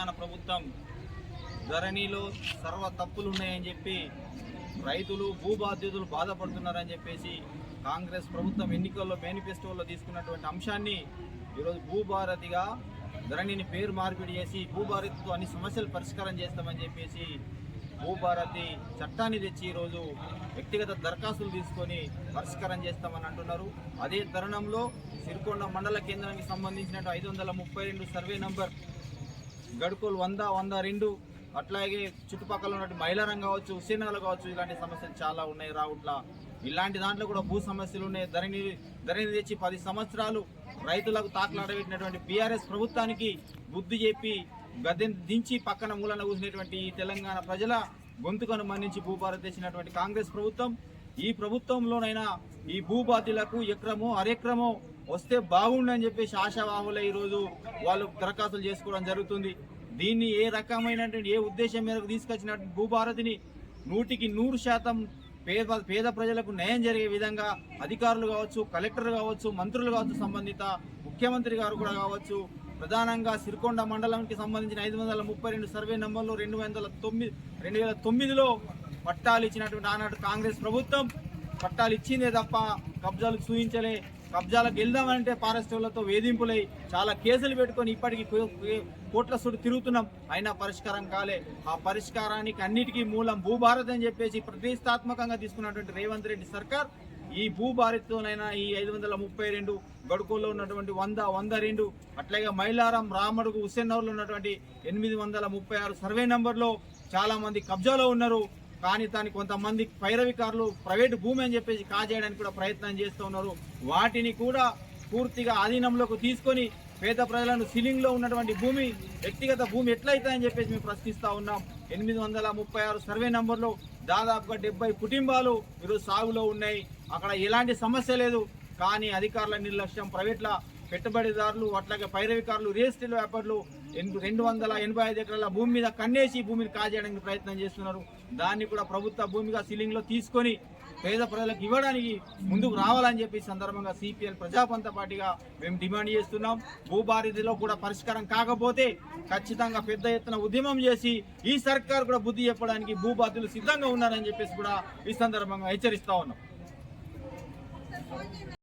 తెలంగాణ ప్రభుత్వం ధరణిలో సర్వ తప్పులు ఉన్నాయని చెప్పి రైతులు భూబాధ్యతలు బాధపడుతున్నారని చెప్పేసి కాంగ్రెస్ ప్రభుత్వం ఎన్నికల్లో మేనిఫెస్టోలో తీసుకున్నటువంటి అంశాన్ని ఈరోజు భూభారతిగా ధరణిని పేరు మార్పిడి చేసి భూభారతితో అన్ని సమస్యలు పరిష్కారం చేస్తామని చెప్పేసి భూభారతి చట్టాన్ని తెచ్చి ఈరోజు వ్యక్తిగత దరఖాస్తులు తీసుకొని పరిష్కారం చేస్తామని అంటున్నారు. అదే తరుణంలో సిరికొండ మండల కేంద్రానికి సంబంధించిన ఐదు వందల ముప్పై రెండు సర్వే నంబర్ గడుకోలు వంద వంద రెండు. అట్లాగే చుట్టుపక్కల ఉన్నట్టు మైలారం కావచ్చు హుసేనగర్ కావచ్చు ఇలాంటి సమస్యలు చాలా ఉన్నాయి రావుట్ల. ఇలాంటి దాంట్లో కూడా భూ సమస్యలు ఉన్నాయి. ధరణి ధరణి తెచ్చి పది సంవత్సరాలు రైతులకు తాకలాడబెట్టినటువంటి బీఆర్ఎస్ ప్రభుత్వానికి బుద్ధి చెప్పి గద్దె దించి పక్కన మూలన కూసినటువంటి ఈ తెలంగాణ ప్రజల గొంతుకను మన్నించి భూభారత్ తెచ్చినటువంటి కాంగ్రెస్ ప్రభుత్వం. ఈ ప్రభుత్వంలోనైనా ఈ భూబాధ్యులకు ఎక్రమో అరెక్రమో వస్తే బాగుండని చెప్పేసి ఆశావాహులై ఈరోజు వాళ్ళు దరఖాస్తులు చేసుకోవడం జరుగుతుంది. దీన్ని ఏ రకమైనటువంటి ఏ ఉద్దేశం మేరకు తీసుకొచ్చిన భూభారతిని నూటికి నూరు శాతం పేద పేద ప్రజలకు న్యాయం జరిగే విధంగా అధికారులు కావచ్చు కలెక్టర్ కావచ్చు మంత్రులు కావచ్చు సంబంధిత ముఖ్యమంత్రి గారు కూడా కావచ్చు ప్రధానంగా సిరికొండ మండలంకి సంబంధించిన ఐదు వందల ముప్పై రెండు సర్వే నెంబర్లు రెండు వందల తొమ్మిది రెండు వేల తొమ్మిదిలో పట్టాలు ఇచ్చినటువంటి ఆనాడు కాంగ్రెస్ ప్రభుత్వం పట్టాలు ఇచ్చిందే తప్ప కబ్జాలు చూపించలే. కబ్జాలకు వెళ్దామంటే ఫారెస్ట్ వాళ్ళతో వేధింపులై చాలా కేసులు పెట్టుకొని ఇప్పటికీ కోట్ల సుడు తిరుగుతున్నాం. అయినా పరిష్కారం కాలే. ఆ పరిష్కారానికి అన్నిటికీ మూలం భూభారత్ అని చెప్పేసి ప్రతిష్టాత్మకంగా తీసుకున్నటువంటి రేవంత్ రెడ్డి సర్కార్. ఈ భూభారత్తోనైనా ఈ ఐదు వందల ముప్పై రెండు గడుకోలో ఉన్నటువంటి వంద వంద రెండు అట్లాగే మైలారం రామడుగు హుస్సేనవర్లో ఉన్నటువంటి ఎనిమిది వందల ముప్పై ఆరు సర్వే నంబర్లో చాలామంది కబ్జాలో ఉన్నారు. కానీ దాన్ని కొంతమంది పైరవికారులు ప్రైవేటు భూమి అని చెప్పేసి కాజేయడానికి కూడా ప్రయత్నం చేస్తూ ఉన్నారు. వాటిని కూడా పూర్తిగా ఆధీనంలోకి తీసుకొని పేద ప్రజలను సీలింగ్లో ఉన్నటువంటి భూమి వ్యక్తిగత భూమి ఎట్లయితాయని చెప్పేసి మేము ప్రశ్నిస్తా ఉన్నాం. ఎనిమిది వందల ముప్పై ఆరు సర్వే నంబర్లో దాదాపుగా డెబ్బై కుటుంబాలు ఈరోజు సాగులో ఉన్నాయి. అక్కడ ఎలాంటి సమస్య లేదు. కానీ అధికారుల నిర్లక్ష్యం ప్రైవేట్ల పెట్టుబడిదారులు అట్లాగే పైరవికారులు రియల్ ఎస్టేట్ వ్యాపారులు రెండు వందల ఎనభై ఐదు ఎకరాల భూమి మీద కన్నేసి భూమిని కాజేయడానికి ప్రయత్నం చేస్తున్నారు. దాన్ని కూడా ప్రభుత్వ భూమిగా సీలింగ్లో తీసుకొని పేద ప్రజలకు ఇవ్వడానికి ముందుకు రావాలని చెప్పి సందర్భంగా సిపిఎల్ ప్రజాపంత పార్టీగా మేము డిమాండ్ చేస్తున్నాం. భూభారతిలో కూడా పరిష్కారం కాకపోతే ఖచ్చితంగా పెద్ద ఎత్తున ఉద్యమం చేసి ఈ సర్కార్ కూడా బుద్ధి చెప్పడానికి భూబాధ్యులు సిద్ధంగా ఉన్నారని చెప్పేసి కూడా ఈ సందర్భంగా హెచ్చరిస్తా ఉన్నాం.